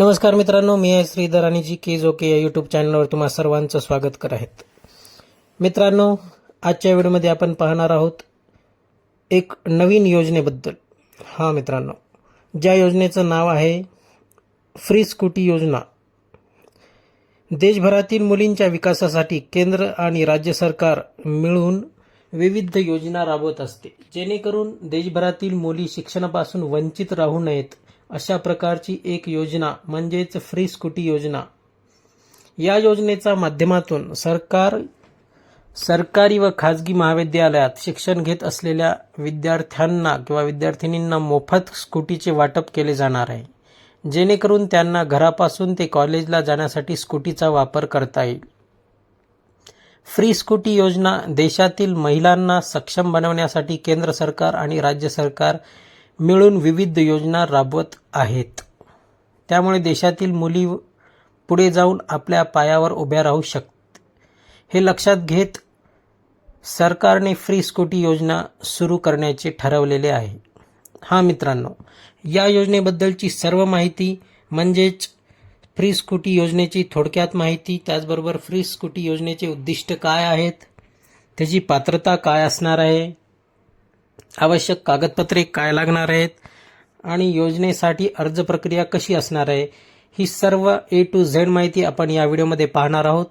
नमस्कार मित्रांनो मी आहे श्रीधर आणि जी के जोके या यूट्यूब चॅनलवर तुम्हा सर्वांचं स्वागत करत आहेत. मित्रांनो आजच्या व्हिडिओमध्ये आपण पाहणार आहोत एक नवीन योजनेबद्दल. हां मित्रांनो ज्या योजनेचं नाव आहे फ्री स्कूटी योजना. देशभरातील मुलींच्या विकासासाठी केंद्र आणि राज्य सरकार मिळून विविध योजना राबवत असते. जेणेकरून देशभरातील मुली शिक्षणापासून वंचित राहू नयेत अशा प्रकारची एक योजना म्हणजेच फ्री स्कूटी योजना. या योजनेच्या माध्यमातून सरकार सरकारी व खाजगी महाविद्यालयात शिक्षण घेत असलेल्या विद्यार्थ्यांना किंवा विद्यार्थिनींना मोफत स्कूटीचे वाटप केले जाणार आहे. जेणेकरून त्यांना घरापासून ते कॉलेजला जाण्यासाठी स्कूटीचा वापर करता येईल. फ्री स्कूटी योजना देशातील महिलांना सक्षम बनवण्यासाठी केंद्र सरकार आणि राज्य सरकार मिळून विविध योजना राबवत आहेत. त्यामुळे देशातील मुली पुढे जाऊन आपल्या पायावर उभ्या राहू शकत हे लक्षात घेत सरकारने फ्री स्कूटी योजना सुरू करण्याचे ठरवलेले आहे. हां मित्रांनो या योजनेबद्दलची सर्व माहिती म्हणजेच फ्री स्कूटी योजनेची थोडक्यात माहिती त्याचबरोबर फ्री स्कूटी योजनेचे उद्दिष्ट काय आहेत त्याची पात्रता काय असणार आहे आवश्यक कागदपत्रे काय लागणार आहेत आणि योजनेसाठी अर्ज प्रक्रिया कशी असणार आहे ही सर्व ए टू झेड माहिती आपण या व्हिडिओमध्ये पाहणार आहोत.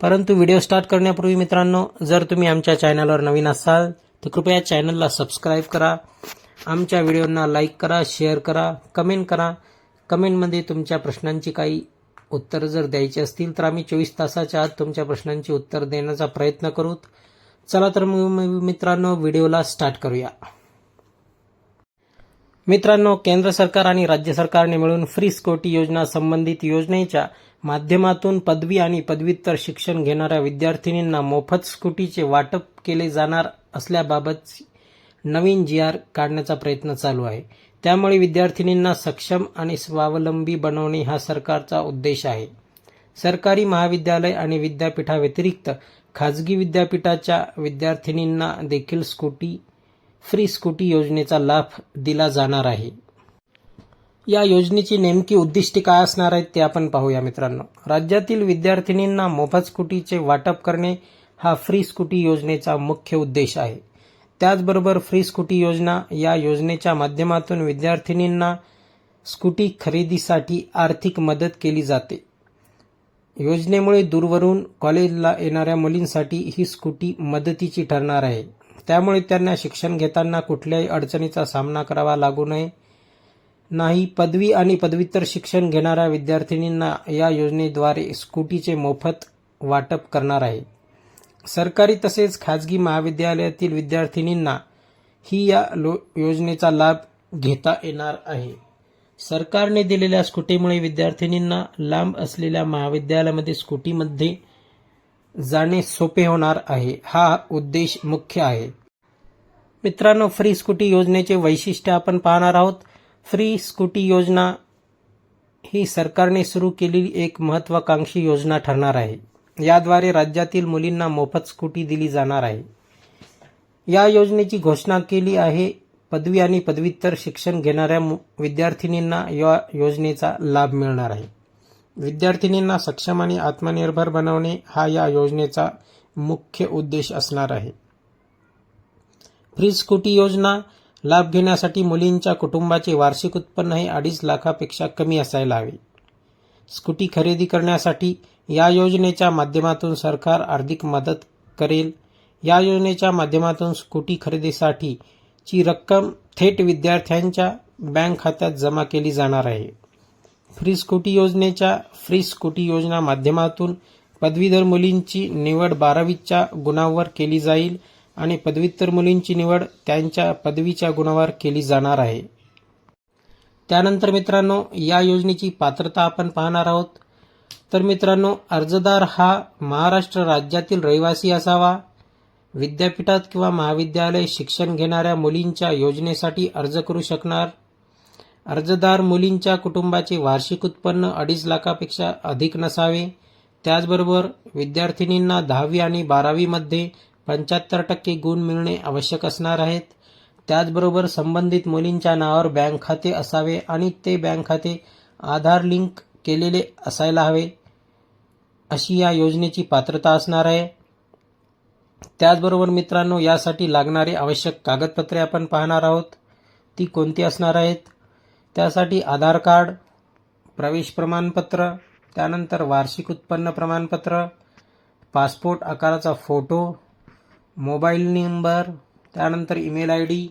परंतु व्हिडिओ स्टार्ट करण्यापूर्वी मित्रांनो जर तुम्ही आमच्या चॅनलवर नवीन असाल तर कृपया चॅनलला सबस्क्राईब करा. आमच्या व्हिडिओंना लाईक करा शेअर करा कमेंट करा. कमेंटमध्ये तुमच्या प्रश्नांची काही उत्तरं जर द्यायची असतील तर आम्ही चोवीस तासाच्या आत तुमच्या प्रश्नांची उत्तर देण्याचा प्रयत्न करू. चला तर मग मित्रांनो व्हिडिओला स्टार्ट करूया. मित्रांनो केंद्र सरकार आणि राज्य सरकारने मिळून फ्री स्कूटी योजना संबंधित योजनेच्या माध्यमातून पदवी आणि पदव्युत्तर शिक्षण घेणाऱ्या विद्यार्थिनींना मोफत स्कूटीचे वाटप केले जाणार असल्याबाबत नवीन जी आर काढण्याचा प्रयत्न चालू आहे. त्यामुळे विद्यार्थिनींना सक्षम आणि स्वावलंबी बनवणे हा सरकारचा उद्देश आहे. सरकारी महाविद्यालय आणि विद्यापीठाव्यतिरिक्त खाजगी विद्यापीठाच्या विद्यार्थिनींना देखील स्कूटी फ्री स्कूटी योजनेचा लाभ दिला जाणार आहे. या योजनेची नेमकी उद्दिष्टे काय असणार आहेत ते आपण पाहूया मित्रांनो. राज्यातील विद्यार्थिनींना मोफत स्कूटीचे वाटप करणे हा फ्री स्कूटी योजनेचा मुख्य उद्देश आहे. त्याचबरोबर फ्री स्कूटी योजना या योजनेच्या माध्यमातून विद्यार्थिनींना स्कूटी खरेदीसाठी आर्थिक मदत केली जाते. योजनेमुळे दूरवरून कॉलेजला येणाऱ्या मुलींसाठी ही स्कूटी मदतीची ठरणार आहे. त्यामुळे त्यांना शिक्षण घेताना कुठल्याही अडचणीचा सामना करावा लागू नये. नाही पदवी आणि पदव्युत्तर शिक्षण घेणाऱ्या विद्यार्थिनींना या योजनेद्वारे स्कूटीचे मोफत वाटप करणार आहे. सरकारी तसेच खाजगी महाविद्यालयातील विद्यार्थिनींना ही या लो योजनेचा लाभ घेता येणार आहे. सरकारने दिलेल्या स्कूटीमुळे विद्यार्थिनींना लांब असलेल्या महाविद्यालयामध्ये स्कूटीमध्ये जाणे सोपे होणार आहे. हा उद्देश मुख्य आहे. मित्रांनो फ्री स्कूटी योजनेचे वैशिष्ट्य आपण पाहणार आहोत. फ्री स्कूटी योजना ही सरकारने सुरू केलेली एक महत्वाकांक्षी योजना ठरणार आहे. याद्वारे राज्यातील मुलींना मोफत स्कूटी दिली जाणार आहे. या योजनेची घोषणा केली आहे पदवी आणि पदव्युत्तर शिक्षण घेणाऱ्या विद्यार्थिनींना या योजनेचा लाभ मिळणार आहे. विद्यार्थिनींना सक्षम आणि आत्मनिर्भर बनवणे हा या योजनेचा मुख्य उद्देश असणार आहे. फ्री स्कूटी योजना लाभ घेण्यासाठी मुलींच्या कुटुंबाचे वार्षिक उत्पन्न हे अडीच लाखापेक्षा कमी असायला हवे. स्कूटी खरेदी करण्यासाठी या योजनेच्या माध्यमातून सरकार आर्थिक मदत करेल. या योजनेच्या माध्यमातून स्कूटी खरेदीसाठी ची रक्कम थेट विद्यार्थ्यांच्या बँक खात्यात जमा केली जाणार आहे. फ्री स्कूटी योजनेच्या फ्री स्कूटी योजना माध्यमातून पदवीधर मुलींची निवड बारावीच्या गुणांवर केली जाईल आणि पदव्युत्तर मुलींची निवड त्यांच्या पदवीच्या गुणावर केली जाणार आहे. त्यानंतर मित्रांनो या योजनेची पात्रता आपण पाहणार आहोत. तर मित्रांनो अर्जदार हा महाराष्ट्र राज्यातील रहिवासी असावा. विद्यापीठात किंवा महाविद्यालय शिक्षण घेणाऱ्या मुलींच्या योजनेसाठी अर्ज करू शकणार? अर्जदार मुलींच्या कुटुंबाचे वार्षिक उत्पन्न अडीच लाखापेक्षा अधिक नसावे. त्याचबरोबर विद्यार्थिनींना दहावी आणि बारावीमध्ये पंच्याहत्तर टक्के गुण मिळणे आवश्यक असणार आहेत. त्याचबरोबर संबंधित मुलींच्या नावावर बँक खाते असावे आणि ते बँक खाते आधार लिंक केलेले असायला हवे. अशी या योजनेची पात्रता असणार आहे. त्याचबरोबर मित्रांनो यासाठी लागणारी आवश्यक कागदपत्रे आपण पाहणार आहोत. ती कोणती असणार आहेत? त्यासाठी आधार कार्ड प्रवेश प्रमाणपत्र त्यानंतर वार्षिक उत्पन्न प्रमाणपत्र पासपोर्ट आकाराचा फोटो मोबाईल नंबर त्यानंतर ईमेल आय डी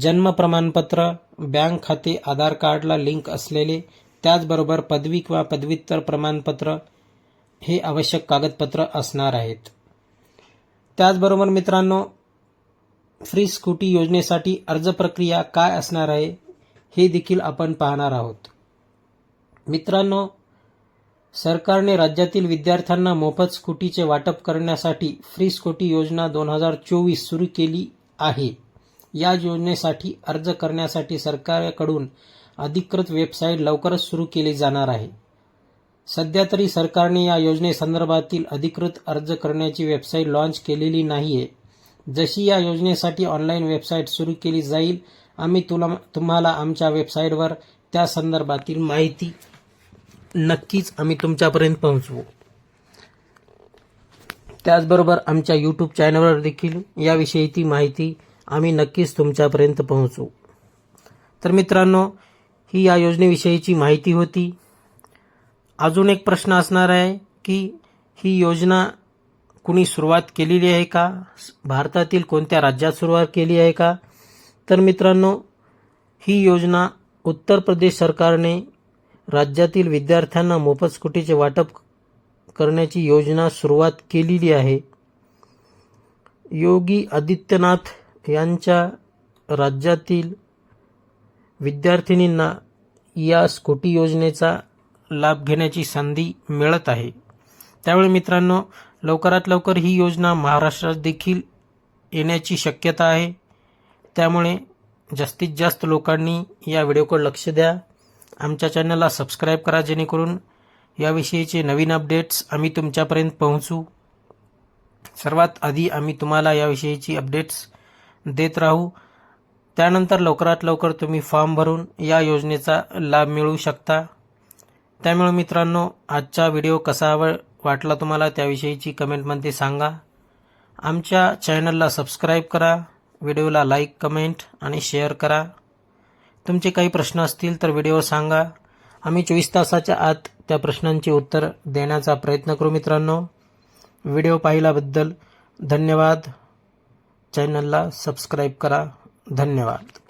जन्म प्रमाणपत्र बँक खाते आधार कार्डला लिंक असलेले त्याचबरोबर पदवी किंवा पदव्युत्तर प्रमाणपत्र हे आवश्यक कागदपत्र असणार आहेत. त्याचबरोबर मित्रांनो फ्री स्कूटी योजनेसाठी अर्ज प्रक्रिया काय असणार आहे हे देखील आपण पाहणार आहोत. मित्रांनो सरकारने राज्यातील विद्यार्थ्यांना मोफत स्कूटीचे वाटप करण्यासाठी फ्री स्कूटी योजना दोन हजार चोवीस सुरू केली आहे. या योजनेसाठी अर्ज करण्यासाठी सरकारकडून अधिकृत वेबसाईट लवकरच सुरू केली जाणार आहे. सध्या तरी सरकारने या योजनेसंदर्भातील अधिकृत अर्ज करण्याची वेबसाईट लॉन्च केलेली नाहीये. जशी या योजनेसाठी ऑनलाईन वेबसाईट सुरू केली जाईल आम्ही तुला तुम्हाला आमच्या वेबसाईटवर त्या संदर्भातील माहिती नक्कीच आम्ही तुमच्यापर्यंत पोहोचवू. त्याचबरोबर आमच्या यूट्यूब चॅनलवर देखील याविषयीची माहिती आम्ही नक्कीच तुमच्यापर्यंत पोहोचवू. तर मित्रांनो ही या योजनेविषयीची माहिती होती. अजून एक प्रश्न असणार आहे की ही योजना कुणी सुरुवात केलेली आहे का? भारतातील कोणत्या राज्यात सुरुवात केली आहे का? तर मित्रांनो ही योजना उत्तर प्रदेश सरकारने राज्यातील विद्यार्थ्यांना मोफत स्कूटीचे वाटप करण्याची योजना सुरुवात केलेली आहे. योगी आदित्यनाथ यांच्या राज्यातील विद्यार्थिनींना या स्कूटी योजनेचा लाभ घेण्याची संधी मिळत आहे. त्यामुळे मित्रांनो लवकरात लवकर ही योजना महाराष्ट्रात देखील येण्याची शक्यता आहे. त्यामुळे जास्तीत जास्त लोकांनी या व्हिडिओकडे लक्ष द्या. आमच्या चॅनलला सबस्क्राईब करा जेणेकरून याविषयीचे नवीन अपडेट्स आम्ही तुमच्यापर्यंत पोहोचू. सर्वात आधी आम्ही तुम्हाला याविषयीची अपडेट्स देत राहू. त्यानंतर लवकरात लवकर तुम्ही फॉर्म भरून या योजनेचा लाभ मिळवू शकता. त्यामुळे मित्रांनो आजचा व्हिडिओ कसा वाटला तुम्हाला त्याविषयीची कमेंटमध्ये सांगा. आमच्या चॅनलला सबस्क्राईब करा व्हिडिओला लाईक कमेंट आणि शेअर करा. तुमचे काही प्रश्न असतील तर व्हिडिओ सांगा. आम्ही चोवीस तासाच्या आत त्या प्रश्नांची उत्तर देण्याचा प्रयत्न करू मित्रांनो. व्हिडिओ पाहिल्याबद्दल धन्यवाद. चॅनलला सबस्क्राईब करा. धन्यवाद.